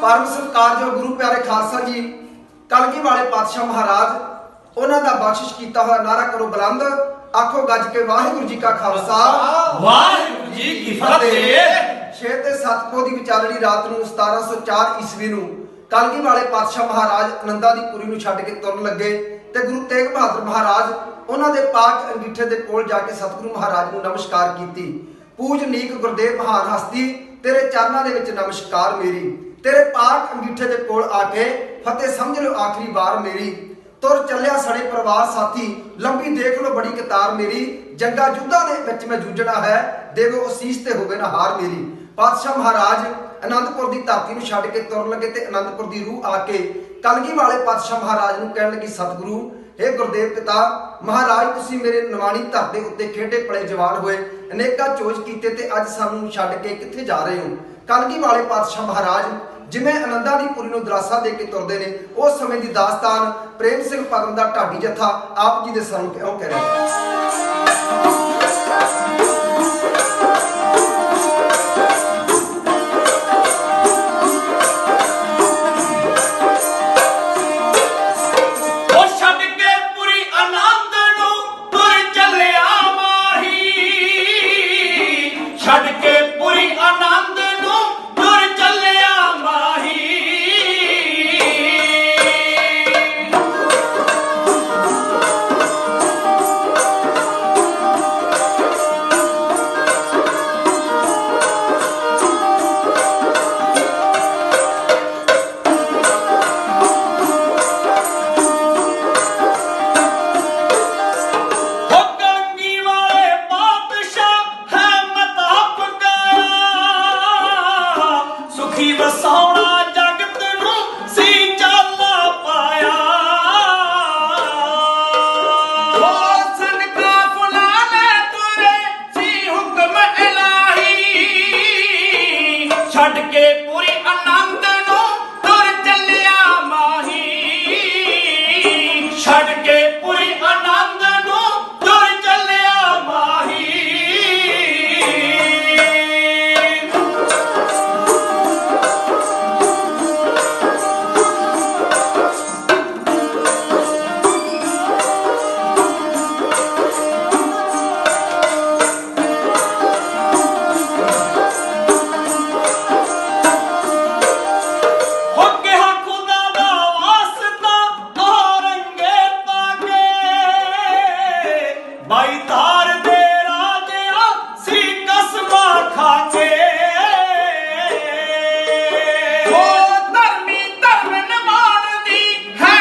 ਪਰਮ ਸਤਿਕਾਰਯੋਗ ਗੁਰੂ ਪਿਆਰੇ ਖਾਲਸਾ ਜੀ ਕਲਗੀ ਵਾਲੇ ਪਾਤਸ਼ਾਹ ਮਹਾਰਾਜ ਉਹਨਾਂ ਦਾ ਬਖਸ਼ਿਸ਼ ਕੀਤਾ ਹੋਇਆ ਨਾਰਾ ਕਰੋ ਬੁਲੰਦ ਆਖੋ ਗੱਜ ਕੇ ਵਾਹਿਗੁਰੂ ਜੀ ਕਾ ਖਾਲਸਾ। ਵਾਹਿਗੁਰੂ ਜੀ ਕੀ ਫਤਿਹ। 6 ਤੇ 7 ਪੋ ਦੀ ਵਿਚਾਲੜੀ ਰਾਤ ਨੂੰ 1704 ਈਸਵੀ ਨੂੰ ਕਲਗੀ ਵਾਲੇ ਪਾਤਸ਼ਾਹ ਮਹਾਰਾਜ ਆਨੰਦਾਂ ਦੀ ਪੁਰੀ ਨੂੰ ਛੱਡ ਕੇ ਤੁਰਨ ਲੱਗੇ ਤੇ ਗੁਰੂ ਤੇਗ ਬਹਾਦਰ ਮਹਾਰਾਜ ਉਹਨਾਂ ਦੇ ਪਾਕ ਅੰਗੀਠੇ ਦੇ ਕੋਲ ਜਾ ਕੇ ਸਤਿਗੁਰੂ ਮਹਾਰਾਜ ਨੂੰ ਨਮਸਕਾਰ ਕੀਤੀ। ਪੂਜਨੀਕ ਗੁਰਦੇਵ ਮਹਾਨ ਹਸਤੀ ਤੇਰੇ ਚਰਨਾਂ ਦੇ ਵਿੱਚ ਨਮਸਕਾਰ ਮੇਰੀ। ਤੇਰੇ ਪਾਕ ਅੰਗੀਠੇ ਦੇ ਕੋਲ ਆ ਕੇ ਫਤਿਹ ਸਮਝ ਲਓ, ਆਖਰੀ ਵਾਰ ਮੇਰੀ। ਤੁਰ ਚੱਲਿਆ ਸੜੇ ਪਰਿਵਾਰ ਸਾਥੀ, ਲੰਬੀ ਦੇਖ ਲਓ ਬੜੀ ਕਤਾਰ ਮੇਰੀ। ਜੰਗਾ ਜੁੱਧਾਂ ਦੇ ਵਿੱਚ ਮੈਂ ਜੂਝਣਾ ਹੈ, ਦੇਵੋ ਅਸੀਸ ਤੇ ਹੋਵੇ ਨਾ ਹਾਰ ਮੇਰੀ। ਪਾਤਸ਼ਾਹ ਮਹਾਰਾਜ, ਅਨੰਦਪੁਰ ਦੀ ਧਰਤੀ ਨੂੰ ਛੱਡ ਕੇ ਤੁਰਨ ਲੱਗੇ ਤੇ ਅਨੰਦਪੁਰ ਦੀ ਰੂਹ ਆ ਕੇ ਕਲਗੀ ਵਾਲੇ ਪਾਤਸ਼ਾਹ ਮਹਾਰਾਜ ਨੂੰ ਕਹਿਣ ਲੱਗੀ, ਸਤਿਗੁਰੂ हे ਗੁਰਦੇਵ ਪਿਤਾ, ਮਹਾਰਾਜ, ਤੁਸੀਂ ਮੇਰੇ ਨਿਵਾਣੀ ਧਰ ਦੇ ਉੱਤੇ ਖੇਡੇ ਪਲੇ ਜਵਾਨ ਹੋਏ। ਅਨੇਕਾਂ ਚੋਜ ਕੀਤੇ ਤੇ ਅੱਜ ਸਾਨੂੰ ਛੱਡ ਕੇ ਕਿੱਥੇ ਜਾ ਰਹੇ ਹੋ? ਕਲਗੀ ਵਾਲੇ ਪਾਤਸ਼ਾਹ ਮਹਾਰਾਜ, ਜਿਵੇਂ ਆਨੰਦਾਂ ਦੀ ਪੁਰੀ ਨੂੰ ਦਰਾਸਾ ਦੇ ਕੇ ਤੁਰਦੇ ਨੇ, ਉਸ ਸਮੇਂ ਦੀ ਦਾਸਤਾਨ ਪ੍ਰੇਮ ਸਿੰਘ ਪਗਮ ਦਾ ਢਾਡੀ ਜੱਥਾ ਆਪ ਜੀ ਦੇ ਸਾਨੂੰ ਕਿਉਂ ਕਹਿ ਰਿਹਾ ਛੱਡ ਕੇ ਬਾਈ ਤਾਰ ਦੇ ਰਾਜਿਆ ਸੀ ਕਸਮਾ ਖਾਕੇ ਹੋ ਧਰਮੀ ਧਰਮ ਨਿਭਾਉਣ ਦੀ ਹੈ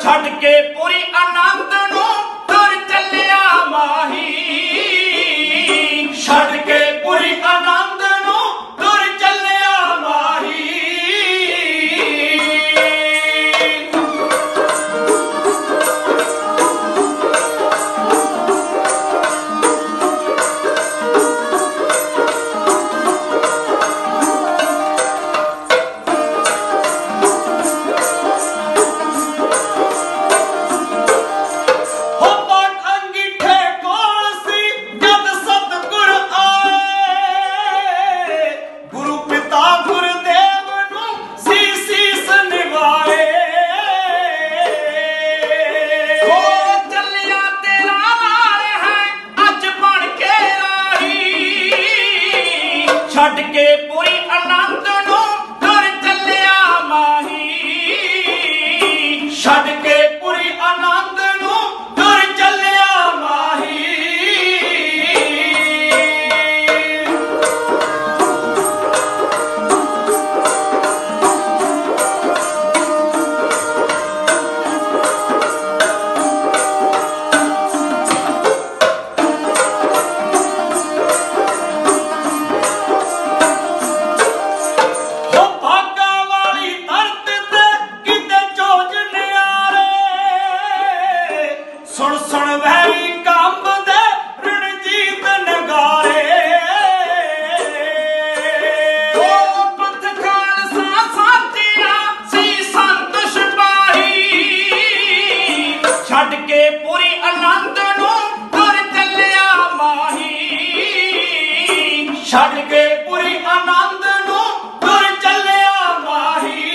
ਛੱਡ ਕੇ ਪੂਰੀ ਆਨੰਦ ਕੇ ਪੂਰੀ ਛੱਡ ਕੇ ਪੂਰੀ ਆਨੰਦ ਨੂੰ ਤੁਰ ਚੱਲਿਆ ਮਾਹੀ।